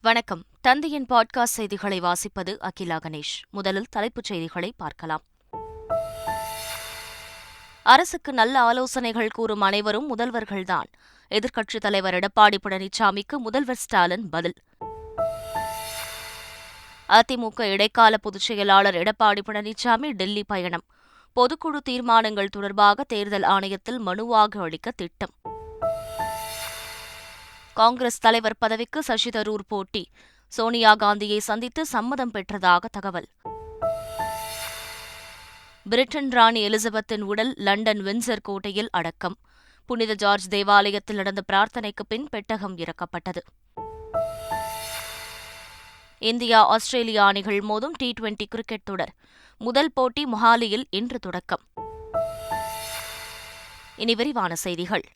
வணக்கம். தந்தையின் பாட்காஸ்ட் செய்திகளை வாசிப்பது அகிலா கணேஷ். முதலில் தலைப்புச் செய்திகளை பார்க்கலாம். அரசுக்கு நல்ல ஆலோசனைகள் கூறும் அனைவரும் முதல்வர்கள்தான். எதிர்க்கட்சித் தலைவர் எடப்பாடி பழனிசாமிக்கு முதல்வர் ஸ்டாலின் பதில். அதிமுக இடைக்கால பொதுச் செயலாளர் எடப்பாடி பழனிசாமி டெல்லி பயணம். பொதுக்குழு தீர்மானங்கள் தொடர்பாக தேர்தல் ஆணையத்தில் மனுவாக அளிக்க திட்டம். காங்கிரஸ் தலைவர் பதவிக்கு சசி தரூர் போட்டி. சோனியா காந்தியை சந்தித்து சம்மதம் பெற்றதாக தகவல். பிரிட்டன் ராணி எலிசபெத்தின் உடல் லண்டன் வின்சர் கோட்டையில் அடக்கம். புனித ஜார்ஜ் தேவாலயத்தில் நடந்த பிரார்த்தனைக்கு பின் பெட்டகம் இறக்கப்பட்டது. இந்தியா ஆஸ்திரேலியா அணிகள் மோதும் டி டுவெண்டி கிரிக்கெட் தொடர். முதல் போட்டி மொஹாலியில் இன்று தொடக்கம். இனி விரிவான செய்திகள்.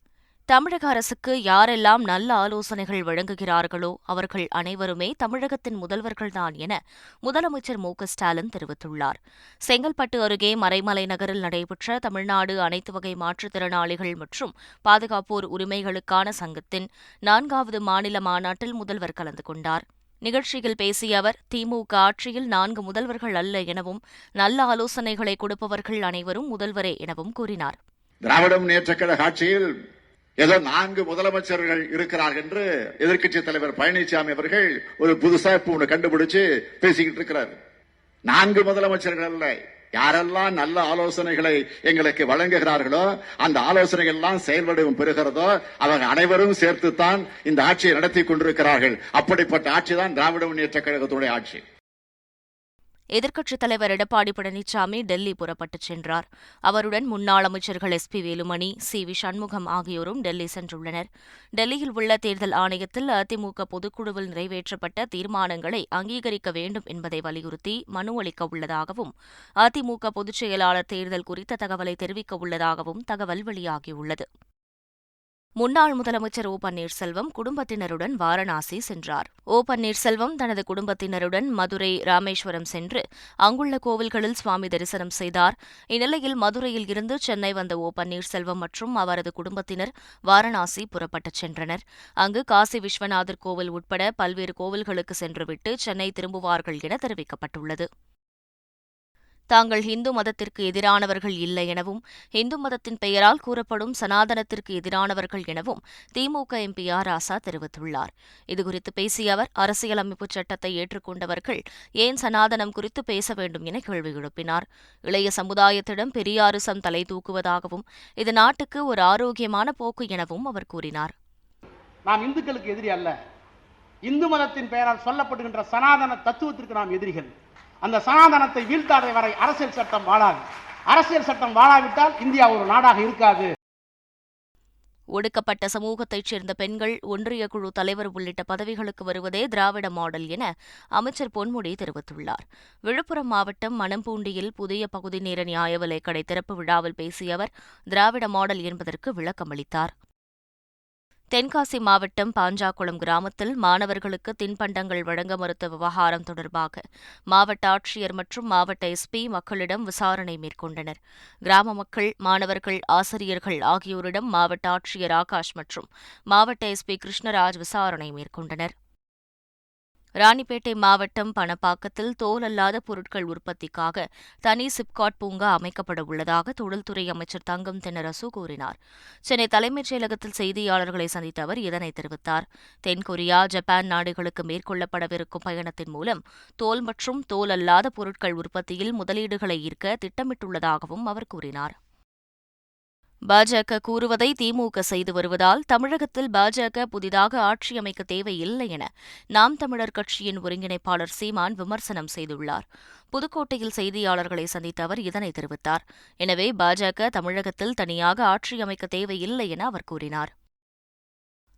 தமிழக அரசுக்கு யாரெல்லாம் நல்ல ஆலோசனைகள் வழங்குகிறார்களோ அவர்கள் அனைவருமே தமிழகத்தின் முதல்வர்கள்தான் என முதலமைச்சர் மு ஸ்டாலின் தெரிவித்துள்ளார். செங்கல்பட்டு அருகே மறைமலை நகரில் நடைபெற்ற தமிழ்நாடு அனைத்து வகை மாற்றுத்திறனாளிகள் மற்றும் பாதுகாப்போர் உரிமைகளுக்கான சங்கத்தின் நான்காவது மாநில மாநாட்டில் முதல்வர் கலந்து கொண்டார். நிகழ்ச்சியில் பேசிய அவர் திமுக ஆட்சியில் நான்கு முதல்வர்கள் அல்ல எனவும் நல்ல ஆலோசனைகளை கொடுப்பவர்கள் அனைவரும் முதல்வரே எனவும் கூறினார். திராவிட முன்னேற்ற கழக ஆட்சியில் ஏதோ நான்கு முதலமைச்சர்கள் இருக்கிறார்கள் என்று எதிர்க்கட்சி தலைவர் பழனிசாமி அவர்கள் ஒரு புதுசா இப்ப ஒன்று கண்டுபிடிச்சு பேசிக்கிட்டு இருக்கிறார். நான்கு முதலமைச்சர்கள் அல்ல. யாரெல்லாம் நல்ல ஆலோசனைகளை எங்களுக்கு வழங்குகிறார்களோ அந்த ஆலோசனைகள் எல்லாம் செயல்வடிவம் பெறுகிறதோ அவர்கள் அனைவரும் சேர்த்துத்தான் இந்த ஆட்சியை நடத்தி கொண்டிருக்கிறார்கள். அப்படிப்பட்ட ஆட்சி தான் திராவிட முன்னேற்ற கழகத்துடைய ஆட்சி. எதிர்க்கட்சித் தலைவர் எடப்பாடி பழனிசாமி டெல்லி புறப்பட்டுச் சென்றார். அவருடன் முன்னாள் அமைச்சர்கள் S P Velumani C V Shanmugam ஆகியோரும் டெல்லி சென்றுள்ளனர். டெல்லியில் உள்ள தேர்தல் ஆணையத்தில் அதிமுக பொதுக்குழுவில் நிறைவேற்றப்பட்ட தீர்மானங்களை அங்கீகரிக்க வேண்டும் என்பதை வலியுறுத்தி மனு அளிக்க உள்ளதாகவும் அதிமுக பொதுச் செயலாளர் தேர்தல் குறித்த தகவலை தெரிவிக்க உள்ளதாகவும் தகவல் வெளியாகியுள்ளது. முன்னாள் முதலமைச்சர் ஓ பன்னீர்செல்வம் குடும்பத்தினருடன் வாரணாசி சென்றார். ஓ பன்னீர்செல்வம் தனது குடும்பத்தினருடன் மதுரை ராமேஸ்வரம் சென்று அங்குள்ள கோவில்களில் சுவாமி தரிசனம் செய்தார். இந்நிலையில் மதுரையில் இருந்து சென்னை வந்த ஓ பன்னீர்செல்வம் மற்றும் அவரது குடும்பத்தினர் வாரணாசி புறப்பட்டுச் சென்றனர். அங்கு காசி விஸ்வநாதர் கோவில் உட்பட பல்வேறு கோவில்களுக்கு சென்றுவிட்டு சென்னை திரும்புவார்கள் என தெரிவிக்கப்பட்டுள்ளது. தாங்கள் இந்து மதத்திற்கு எதிரானவர்கள் இல்லை எனவும் இந்து மதத்தின் பெயரால் கூறப்படும் சனாதனத்திற்கு எதிரானவர்கள் எனவும் திமுக எம்பி ஆர். ராசா தெரிவித்துள்ளார். இதுகுறித்து பேசிய அவர் அரசியலமைப்பு சட்டத்தை ஏற்றுக்கொண்டவர்கள் ஏன் சனாதனம் குறித்து பேச வேண்டும் என கேள்வி எழுப்பினார். இளைய சமுதாயத்திடம் பெரியாரிசம் தலை தூக்குவதாகவும் இது நாட்டுக்கு ஒரு ஆரோக்கியமான போக்கு எனவும் அவர் கூறினார். நாம் இந்துக்களுக்கு எதிரி அல்ல. இந்து மதத்தின் பெயரால் சொல்லப்படுகின்ற சனாதன தத்துவத்திற்கு நாம் எதிரிகள். அந்த சனாதனத்தை வீழ்த்தாத வரை அரசியல் சட்டம் வாழாது. அரசியல் சட்டம் வாழாவிட்டால் இந்தியா ஒரு நாடாக இருக்காது. ஒடுக்கப்பட்ட சமூகத்தைச் சேர்ந்த பெண்கள் ஒன்றிய குழு தலைவர் உள்ளிட்ட பதவிகளுக்கு வருவதே திராவிட மாடல் என அமைச்சர் பொன்முடி தெரிவித்துள்ளார். விழுப்புரம் மாவட்டம் மணம்பூண்டியில் புதிய பகுதி நேர நியாய விலைக்கடை திறப்பு விழாவில் பேசிய அவர் திராவிட மாடல் என்பதற்கு விளக்கமளித்தார். தென்காசி மாவட்டம் பாஞ்சாக்குளம் கிராமத்தில் மாணவர்களுக்கு தின்பண்டங்கள் வழங்க மறுத்த விவகாரம் தொடர்பாக மாவட்ட ஆட்சியர் மற்றும் மாவட்ட எஸ்பி மக்களிடம் விசாரணை மேற்கொண்டனர். கிராம மக்கள் மாணவர்கள் ஆசிரியர்கள் ஆகியோரிடம் மாவட்ட ஆட்சியர் ஆகாஷ் மற்றும் மாவட்ட எஸ்பி கிருஷ்ணராஜ் விசாரணை மேற்கொண்டனர். ராணிப்பேட்டை மாவட்டம் பணப்பாக்கத்தில் தோல் அல்லாத பொருட்கள் உற்பத்திக்காக தனி சிப்காட் பூங்கா அமைக்கப்பட உள்ளதாக தொழில்துறை அமைச்சர் தங்கம் தென்னரசு கூறினார். சென்னை தலைமைச் செயலகத்தில் செய்தியாளர்களை சந்தித்த அவர் இதனை தெரிவித்தார். தென்கொரியா ஜப்பான் நாடுகளுக்கு மேற்கொள்ளப்படவிருக்கும் பயணத்தின் மூலம் தோல் மற்றும் தோல் அல்லாத பொருட்கள் உற்பத்தியில் முதலீடுகளை ஈர்க்க திட்டமிட்டுள்ளதாகவும் அவர் கூறினார். பாஜக கூறுவதை திமுக செய்து வருவதால் தமிழகத்தில் பாஜக புதிதாக ஆட்சி அமைக்க தேவையில்லை என நாம் தமிழர் கட்சியின் ஒருங்கிணைப்பாளர் சீமான் விமர்சனம் செய்துள்ளார். புதுக்கோட்டையில் செய்தியாளர்களை சந்தித்த அவர் இதனை தெரிவித்தார். எனவே பாஜக தமிழகத்தில் தனியாக ஆட்சி அமைக்க தேவையில்லை என அவர் கூறினார்.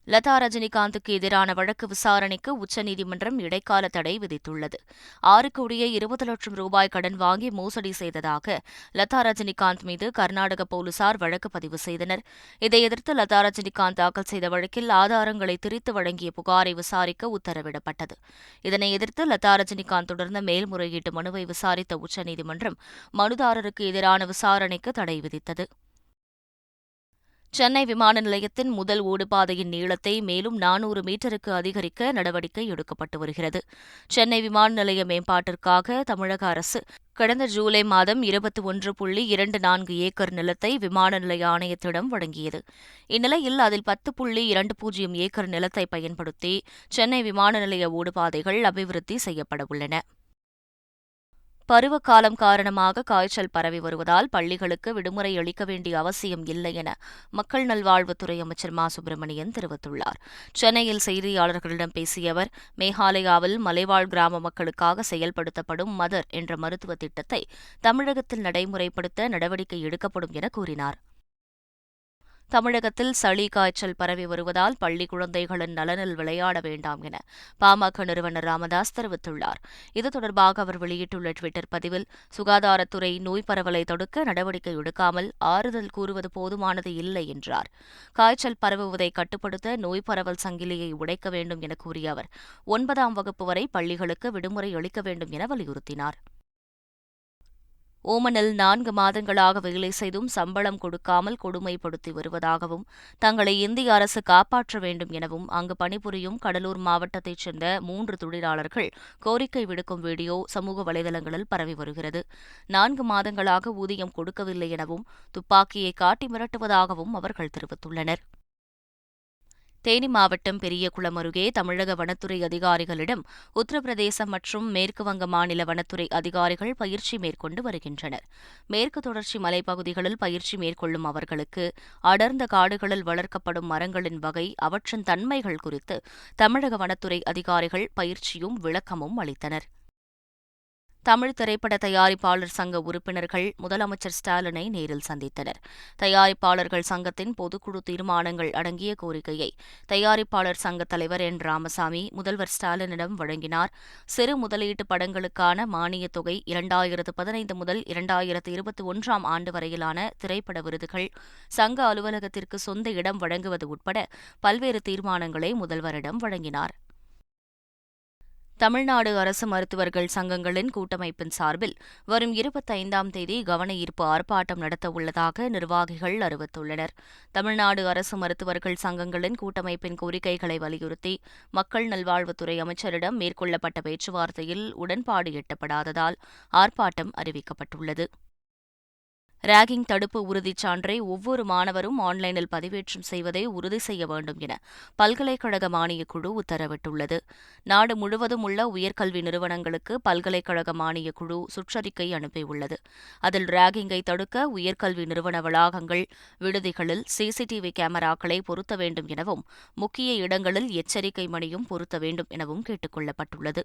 லதா ரஜினிகாந்துக்கு எதிரான வழக்கு விசாரணைக்கு உச்சநீதிமன்றம் இடைக்கால தடை விதித்துள்ளது. ஆறு கோடியே இருபது லட்சம் ரூபாய் கடன் வாங்கி மோசடி செய்ததாக லதா ரஜினிகாந்த் மீது கர்நாடக போலீசார் வழக்கு பதிவு செய்தனர். இதை எதிர்த்து லதா ரஜினிகாந்த் தாக்கல் செய்த வழக்கில் ஆதாரங்களை திரித்து வழங்கிய புகாரை விசாரிக்க உத்தரவிடப்பட்டது. இதனை எதிர்த்து லதா ரஜினிகாந்த் தொடர்ந்த மேல்முறையீட்டு மனுவை விசாரித்த உச்சநீதிமன்றம் மனுதாரருக்கு எதிரான விசாரணைக்கு தடை விதித்தது. சென்னை விமான நிலையத்தின் முதல் ஓடுபாதையின் நீளத்தை மேலும் நானூறு மீட்டருக்கு அதிகரிக்க நடவடிக்கை எடுக்கப்பட்டு வருகிறது. சென்னை விமான நிலைய மேம்பாட்டிற்காக தமிழக அரசு கடந்த ஜூலை மாதம் இருபத்தி ஒன்று புள்ளி இரண்டு நான்கு ஏக்கர் நிலத்தை விமான நிலைய ஆணையத்திடம் வழங்கியது. இந்நிலையில் அதில் பத்து புள்ளி இரண்டு பூஜ்ஜியம் ஏக்கர் நிலத்தை பயன்படுத்தி சென்னை விமான நிலைய ஓடுபாதைகள் அபிவிருத்தி செய்யப்படவுள்ளன பருவகாலம் காரணமாக காய்ச்சல் பரவி வருவதால் பள்ளிகளுக்கு விடுமுறை அளிக்க வேண்டிய அவசியம் இல்லை என மக்கள் நல்வாழ்வுத்துறை அமைச்சர் மா. சுப்பிரமணியன் தெரிவித்துள்ளார். சென்னையில் செய்தியாளர்களிடம் பேசிய அவர் மேகாலயாவில் மலைவாழ் கிராம மக்களுக்காக செயல்படுத்தப்படும் மதர் என்ற மருத்துவ திட்டத்தை தமிழகத்தில் நடைமுறைப்படுத்த நடவடிக்கை எடுக்கப்படும் என கூறினார். தமிழகத்தில் சளி காய்ச்சல் பரவி வருவதால் பள்ளி குழந்தைகளின் நலனில் விளையாட வேண்டாம் என பாமக நிறுவனர் ராமதாஸ் தெரிவித்துள்ளார். இது தொடர்பாக அவர் வெளியிட்டுள்ள டுவிட்டர் பதிவில் சுகாதாரத்துறை நோய் பரவலை தடுக்க நடவடிக்கை எடுக்காமல் ஆறுதல் கூறுவது போதுமானது இல்லை என்றார். காய்ச்சல் பரவுவதை கட்டுப்படுத்த நோய் பரவல் சங்கிலியை உடைக்க வேண்டும் என கூறிய அவர் ஒன்பதாம் வகுப்பு வரை பள்ளிகளுக்கு விடுமுறை அளிக்க வேண்டும் என வலியுறுத்தினார். ஓமனில் நான்கு மாதங்களாக வேலை செய்தும் சம்பளம் கொடுக்காமல் கொடுமைப்படுத்தி வருவதாகவும் தங்களை இந்திய அரசு காப்பாற்ற வேண்டும் எனவும் அங்கு பணிபுரியும் கடலூர் மாவட்டத்தைச் சேர்ந்த மூன்று தொழிலாளர்கள் கோரிக்கை விடுக்கும் வீடியோ சமூக வலைதளங்களில் பரவி வருகிறது. நான்கு மாதங்களாக ஊதியம் கொடுக்கவில்லை எனவும் துப்பாக்கியை காட்டி மிரட்டுவதாகவும் அவர்கள் தெரிவித்துள்ளனர். தேனி மாவட்டம் பெரியகுளம் அருகே தமிழக வனத்துறை அதிகாரிகளிடம் உத்தரப்பிரதேசம் மற்றும் மேற்குவங்க மாநில வனத்துறை அதிகாரிகள் பயிற்சி மேற்கொண்டு வருகின்றனர். மேற்கு தொடர்ச்சி மலைப்பகுதிகளில் பயிற்சி மேற்கொள்ளும் அவர்களுக்கு அடர்ந்த காடுகளில் வளர்க்கப்படும் மரங்களின் வகை அவற்றின் தன்மைகள் குறித்து தமிழக வனத்துறை அதிகாரிகள் பயிற்சியும் விளக்கமும் அளித்தனர். தமிழ் திரைப்பட தயாரிப்பாளர் சங்க உறுப்பினர்கள் முதலமைச்சர் ஸ்டாலினை நேரில் சந்தித்தனர். தயாரிப்பாளர்கள் சங்கத்தின் பொதுக்குழு தீர்மானங்கள் அடங்கிய கோரிக்கையை தயாரிப்பாளர் சங்க தலைவர் என். ராமசாமி முதல்வர் ஸ்டாலினிடம் வழங்கினார். சிறு முதலீட்டு படங்களுக்கான மானியத் தொகை இரண்டாயிரத்து பதினைந்து முதல் இரண்டாயிரத்து இருபத்தி ஒன்றாம் ஆண்டு வரையிலான திரைப்பட விருதுகள் சங்க அலுவலகத்திற்கு சொந்த இடம் வழங்குவது உட்பட பல்வேறு தீர்மானங்களை முதல்வரிடம் வழங்கினார். தமிழ்நாடு அரசு மருத்துவர்கள் சங்கங்களின் கூட்டமைப்பின் சார்பில் வரும் இருபத்தைந்தாம் தேதி கவன ஈர்ப்பு ஆர்ப்பாட்டம் நடத்தவுள்ளதாக நிர்வாகிகள் அறிவித்துள்ளனர். தமிழ்நாடு அரசு மருத்துவர்கள் சங்கங்களின் கூட்டமைப்பின் கோரிக்கைகளை வலியுறுத்தி மக்கள் நல்வாழ்வுத்துறை அமைச்சரிடம் மேற்கொள்ளப்பட்ட பேச்சுவார்த்தையில் உடன்பாடு எட்டப்படாததால் ஆர்ப்பாட்டம் அறிவிக்கப்பட்டுள்ளது. ராகிங் தடுப்பு உறுதிச் சான்றை ஒவ்வொரு மாணவரும் ஆன்லைனில் பதிவேற்றம் செய்வதை உறுதி செய்ய வேண்டும் என பல்கலைக்கழக மானியக் குழு உத்தரவிட்டுள்ளது. நாடு முழுவதும் உள்ள உயர்கல்வி நிறுவனங்களுக்கு பல்கலைக்கழக மானியக்குழு சுற்றறிக்கை அனுப்பியுள்ளது. அதில் ராகிங்கை தடுக்க உயர்கல்வி நிறுவன வளாகங்கள் விடுதிகளில் சிசிடிவி கேமராக்களை பொருத்த வேண்டும் எனவும் முக்கிய இடங்களில் எச்சரிக்கை மணியும் பொருத்த வேண்டும் எனவும் கேட்டுக் கொள்ளப்பட்டுள்ளது.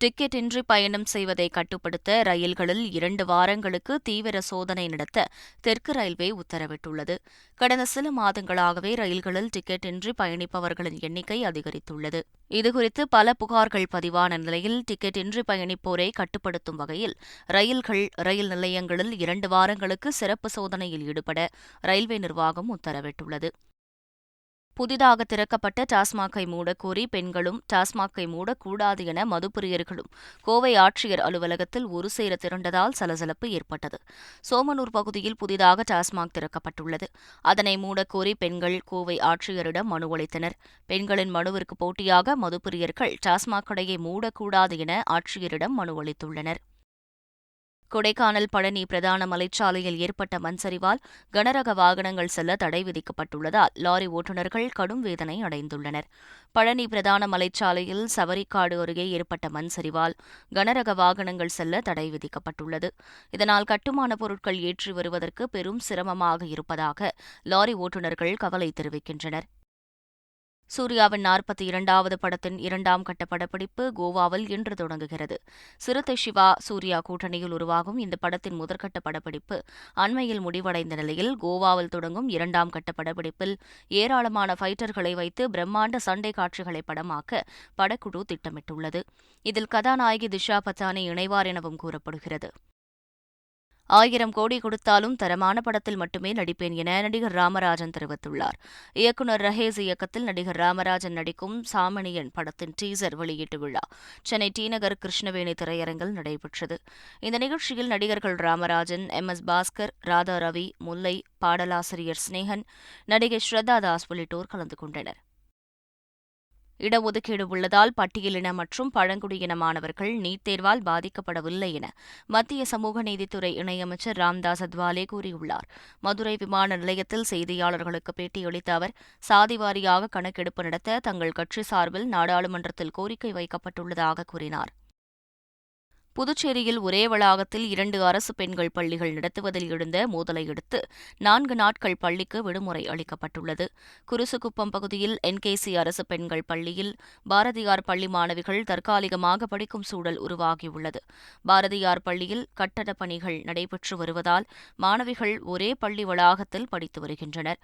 டிக்கெட் இன்றி பயணம் செய்வதை கட்டுப்படுத்த ரயில்களில் இரண்டு வாரங்களுக்கு தீவிர சோதனை நடத்த தெற்கு ரயில்வே உத்தரவிட்டுள்ளது. கடந்த சில மாதங்களாகவே ரயில்களில் டிக்கெட் இன்றி பயணிப்பவர்களின் எண்ணிக்கை அதிகரித்துள்ளது. இதுகுறித்து பல புகார்கள் பதிவான நிலையில் டிக்கெட் இன்றி பயணிப்போரை கட்டுப்படுத்தும் வகையில் ரயில்கள் ரயில் நிலையங்களில் இரண்டு வாரங்களுக்கு சிறப்பு சோதனையில் ஈடுபட ரயில்வே நிர்வாகம் உத்தரவிட்டுள்ளது. புதிதாக திறக்கப்பட்ட டாஸ்மாகை மூடக்கோரி பெண்களும் டாஸ்மாகை மூடக்கூடாது என மதுப்பிரியர்களும் கோவை ஆட்சியர் அலுவலகத்தில் ஒருசேர திரண்டதால் சலசலப்பு ஏற்பட்டது. சோமனூர் பகுதியில் புதிதாக டாஸ்மாக் திறக்கப்பட்டுள்ளது. அதனை மூடக்கோரி பெண்கள் கோவை ஆட்சியரிடம் மனு அளித்தனர். பெண்களின் மனுவிற்கு போட்டியாக மதுப்பிரியர்கள் டாஸ்மாக் கடையை மூடக்கூடாது என ஆட்சியரிடம் மனு அளித்துள்ளனர். கொடைக்கானல் பழனி பிரதான மலைச்சாலையில் ஏற்பட்ட மண்சரிவால் கனரக வாகனங்கள் செல்ல தடை விதிக்கப்பட்டுள்ளதால் லாரி ஓட்டுநர்கள் கடும் வேதனை அடைந்துள்ளனர். பழனி பிரதான மலைச்சாலையில் சவரிக்காடு அருகே ஏற்பட்ட மண்சரிவால் கனரக வாகனங்கள் செல்ல தடை விதிக்கப்பட்டுள்ளது. இதனால் கட்டுமான பொருட்கள் ஏற்றி வருவதற்கு பெரும் சிரமமாக இருப்பதாக லாரி ஓட்டுநர்கள் கவலை தெரிவிக்கின்றனர். சூர்யாவின் நாற்பத்தி இரண்டாவது படத்தின் இரண்டாம் கட்ட படப்பிடிப்பு கோவாவில் இன்று தொடங்குகிறது. சிறுத்தை சிவா சூர்யா கூட்டணியில் உருவாகும் இந்த படத்தின் முதற்கட்ட படப்பிடிப்பு அண்மையில் முடிவடைந்த நிலையில் கோவாவில் தொடங்கும் இரண்டாம் கட்ட படப்பிடிப்பில் ஏராளமான ஃபைட்டர்களை வைத்து பிரம்மாண்ட சண்டை காட்சிகளை படமாக்க படக்குழு திட்டமிட்டுள்ளது. இதில் கதாநாயகி திஷா பத்தானி இணைவார் எனவும் கூறப்படுகிறது. ஆயிரம் கோடி கொடுத்தாலும் தரமான படத்தில் மட்டுமே நடிப்பேன் என நடிகர் ராமராஜன் தெரிவித்துள்ளார். இயக்குநர் ரஹேஸ் இயக்கத்தில் நடிகர் ராமராஜன் நடிக்கும் சாமணியன் படத்தின் டீசர் வெளியீட்டு விழா சென்னை டி நகர் கிருஷ்ணவேணி திரையரங்கில் நடைபெற்றது. இந்த நிகழ்ச்சியில் நடிகர்கள் ராமராஜன் எம். எஸ். பாஸ்கர் ராதா ரவி முல்லை பாடலாசிரியர் ஸ்னேகன் நடிகை ஸ்ரத்தா தாஸ் உள்ளிட்டோர் கலந்து கொண்டனர். இடஒதுக்கீடு உள்ளதால் பட்டியலின மற்றும் பழங்குடியின மாணவர்கள் நீட் தேர்வால் பாதிக்கப்படவில்லை என மத்திய சமூக நீதித்துறை இணையமைச்சர் ராம்தாஸ் அத்வாலே கூறியுள்ளார். மதுரை விமான நிலையத்தில் செய்தியாளர்களுக்கு பேட்டியளித்த அவர் சாதிவாரியாக கணக்கெடுப்பு நடத்த தங்கள் கட்சி சார்பில் நாடாளுமன்றத்தில் கோரிக்கை வைக்கப்பட்டுள்ளதாக கூறினார். புதுச்சேரியில் ஒரே வளாகத்தில் இரண்டு அரசு பெண்கள் பள்ளிகள் நடத்துவதில் எழுந்த மோதலையடுத்து நான்கு நாட்கள் பள்ளிக்கு விடுமுறை அளிக்கப்பட்டுள்ளது. குருசுகுப்பம் பகுதியில் என்கேசி அரசு பெண்கள் பள்ளியில் பாரதியார் பள்ளி மாணவிகள் தற்காலிகமாக படிக்கும் சூழல் உருவாகியுள்ளது. பாரதியார் பள்ளியில் கட்டடப் பணிகள் நடைபெற்று வருவதால் மாணவிகள் ஒரே பள்ளி வளாகத்தில் படித்து வருகின்றனர்.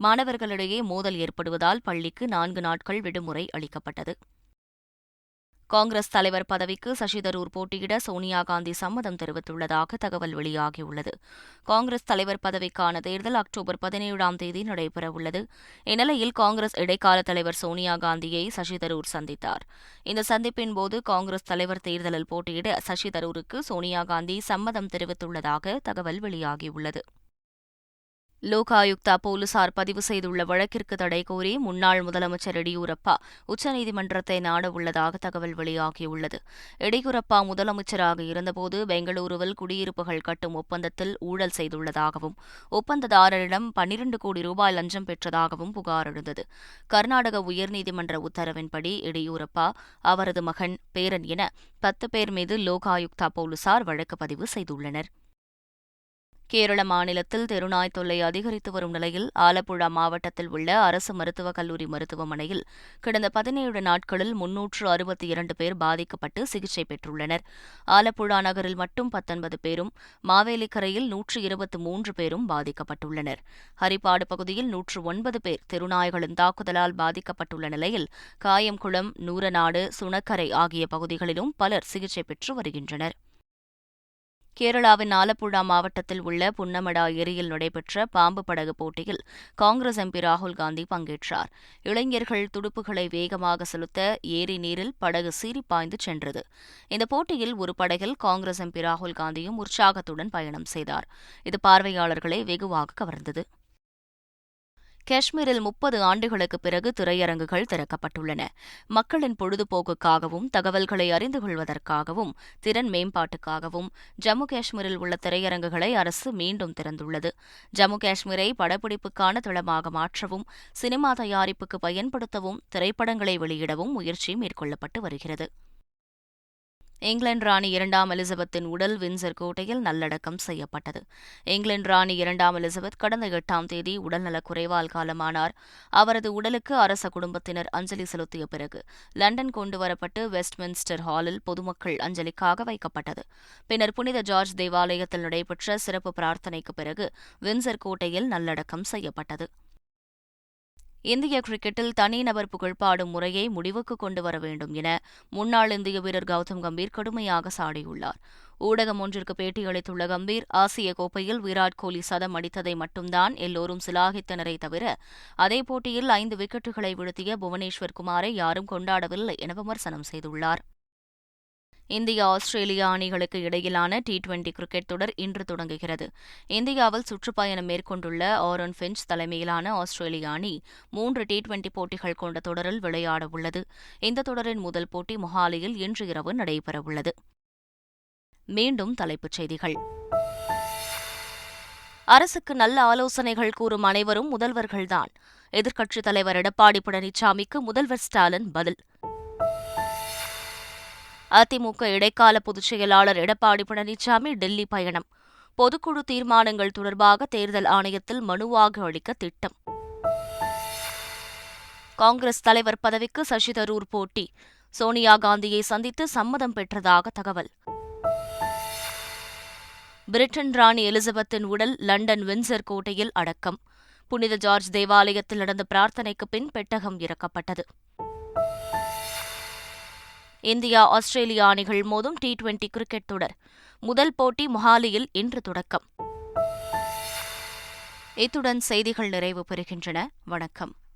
மாணவர்களிடையே மோதல் ஏற்படுவதால் பள்ளிக்கு நான்கு நாட்கள் விடுமுறை அளிக்கப்பட்டது. காங்கிரஸ் தலைவர் பதவிக்கு சசிதரூர் போட்டியிட சோனியா காந்தி சம்மதம் தெரிவித்துள்ளதாக தகவல் வெளியாகியுள்ளது. காங்கிரஸ் தலைவர் பதவிக்கான தேர்தல் அக்டோபர் பதினேழாம் தேதி நடைபெறவுள்ளது. இந்நிலையில் காங்கிரஸ் இடைக்கால தலைவர் சோனியா காந்தியை சசிதரூர் சந்தித்தார். இந்த சந்திப்பின் போது காங்கிரஸ் தலைவர் தேர்தலில் போட்டியிட சசி தரூருக்கு சோனியா காந்தி சம்மதம் தெரிவித்துள்ளதாக தகவல் வெளியாகியுள்ளது. லோகாயுக்தா போலீசார் பதிவு செய்துள்ள வழக்கிற்கு தடை கோரி முன்னாள் முதலமைச்சர் எடியூரப்பா உச்சநீதிமன்றத்தை நாடவுள்ளதாக தகவல் வெளியாகியுள்ளது. எடியூரப்பா முதலமைச்சராக இருந்தபோது பெங்களூருவில் குடியிருப்புகள் கட்டும் ஒப்பந்தத்தில் ஊழல் செய்துள்ளதாகவும் ஒப்பந்ததாரரிடம் பன்னிரண்டு கோடி ரூபாய் லஞ்சம் பெற்றதாகவும் புகார் எழுந்தது. கர்நாடக உயர்நீதிமன்ற உத்தரவின்படி எடியூரப்பா அவரது மகன் பேரன் என பத்து பேர் மீது லோகாயுக்தா போலீசார் வழக்கு பதிவு செய்துள்ளனர். கேரள மாநிலத்தில் தெருநாய் தொல்லை அதிகரித்து வரும் நிலையில் ஆலப்புழா மாவட்டத்தில் உள்ள அரசு மருத்துவக் கல்லூரி மருத்துவமனையில் கடந்த பதினேழு நாட்களில் முன்னூற்று அறுபத்தி இரண்டு பேர் பாதிக்கப்பட்டு சிகிச்சை பெற்றுள்ளனர். ஆலப்புழா நகரில் மட்டும் பத்தொன்பது பேரும் மாவேலிக்கரையில் நூற்று இருபத்தி மூன்று பேரும் பாதிக்கப்பட்டுள்ளனர். ஹரிப்பாடு பகுதியில் நூற்று ஒன்பது பேர் தெருநாய்களின் தாக்குதலால் பாதிக்கப்பட்டுள்ள நிலையில் காயம்குளம் நூரநாடு சுணக்கரை ஆகிய பகுதிகளிலும் பலர் சிகிச்சை பெற்று வருகின்றனர். கேரளாவின் ஆலப்புழா மாவட்டத்தில் உள்ள புன்னமடா ஏரியில் நடைபெற்ற பாம்பு படகு போட்டியில் காங்கிரஸ் எம்பி ராகுல் காந்தி பங்கேற்றார். இளைஞர்கள் துடுப்புகளை வேகமாக செலுத்த ஏரி நீரில் படகு சீறி பாய்ந்து சென்றது. இந்த போட்டியில் ஒரு படகில் காங்கிரஸ் எம்பி ராகுல் காந்தியும் உற்சாகத்துடன் பயணம் செய்தார். இது பார்வையாளர்களை வெகுவாக கவர்ந்தது. காஷ்மீரில் முப்பது ஆண்டுகளுக்கு பிறகு திரையரங்குகள் திறக்கப்பட்டுள்ளன. மக்களின் பொழுதுபோக்குக்காகவும் தகவல்களை அறிந்து கொள்வதற்காகவும் திறன் மேம்பாட்டுக்காகவும் ஜம்மு காஷ்மீரில் உள்ள திரையரங்குகளை அரசு மீண்டும் திறந்துள்ளது. ஜம்மு காஷ்மீரை படப்பிடிப்புக்கான தளமாக மாற்றவும் சினிமா தயாரிப்புக்கு பயன்படுத்தவும் திரைப்படங்களை வெளியிடவும் முயற்சி மேற்கொள்ளப்பட்டு வருகிறது. இங்கிலாந்து ராணி இரண்டாம் எலிசபெத்தின் உடல் வின்சர் கோட்டையில் நல்லடக்கம் செய்யப்பட்டது. இங்கிலாந்து ராணி இரண்டாம் எலிசபெத் கடந்த எட்டாம் தேதி உடல்நலக் குறைவால் காலமானார். அவரது உடலுக்கு அரச குடும்பத்தினர் அஞ்சலி செலுத்திய பிறகு லண்டன் கொண்டுவரப்பட்டு வெஸ்ட்மின்ஸ்டர் ஹாலில் பொதுமக்கள் அஞ்சலிக்காக வைக்கப்பட்டது. பின்னர் புனித ஜார்ஜ் தேவாலயத்தில் நடைபெற்ற சிறப்பு பிரார்த்தனைக்கு பிறகு வின்சர் கோட்டையில் நல்லடக்கம் செய்யப்பட்டது. இந்திய கிரிக்கெட்டில் தனிநபர் புகழ்பாடும் முறையை முடிவுக்கு கொண்டு வர வேண்டும் என முன்னாள் இந்திய வீரர் கௌதம் கம்பீர் கடுமையாக சாடியுள்ளார். ஊடகம் ஒன்றிற்கு பேட்டியளித்துள்ள கம்பீர் ஆசிய கோப்பையில் விராட் கோலி சதம் அடித்ததை மட்டும்தான் எல்லோரும் சிலாகித்தனரை தவிர அதே போட்டியில் ஐந்து விக்கெட்டுகளை வீழ்த்திய புவனேஸ்வர் குமாரை யாரும் கொண்டாடவில்லை என விமர்சனம் செய்துள்ளார். இந்தியா ஆஸ்திரேலியா அணிகளுக்கு இடையிலான டி டுவெண்டி கிரிக்கெட் தொடர் இன்று தொடங்குகிறது. இந்தியாவில் சுற்றுப்பயணம் மேற்கொண்டுள்ள ஆரன் பிஞ்ச் தலைமையிலான ஆஸ்திரேலிய அணி மூன்று டி டுவெண்டி போட்டிகள் கொண்ட தொடரில் விளையாட உள்ளது. இந்த தொடரின் முதல் போட்டி மொஹாலியில் இன்று இரவு நடைபெறவுள்ளது மீண்டும் தலைப்புச் செய்திகள். அரசுக்கு நல்ல ஆலோசனைகள் கூறும் அனைவரும் முதல்வர்கள்தான். எதிர்க்கட்சித் தலைவர் எடப்பாடி பழனிசாமிக்கு முதல்வர் ஸ்டாலின் பதில். அதிமுக இடைக்கால பொதுச் செயலாளர் எடப்பாடி பழனிசாமி டெல்லி பயணம். பொதுக்குழு தீர்மானங்கள் தொடர்பாக தேர்தல் ஆணையத்தில் மனுவாக அளிக்க திட்டம். காங்கிரஸ் தலைவர் பதவிக்கு சசி தரூர் போட்டி. சோனியா காந்தியை சந்தித்து சம்மதம் பெற்றதாக தகவல். பிரிட்டன் ராணி எலிசபெத்தின் உடல் லண்டன் வின்சர் கோட்டையில் அடக்கம். புனித ஜார்ஜ் தேவாலயத்தில் நடந்த பிரார்த்தனைக்கு பின் பெட்டகம் இறக்கப்பட்டது. இந்தியா ஆஸ்திரேலியா அணிகள் மோதும் டி டுவெண்டி கிரிக்கெட் தொடர். முதல் போட்டி மொஹாலியில் இன்று தொடக்கம். இத்துடன் செய்திகள் நிறைவு பெறுகின்றன. வணக்கம்.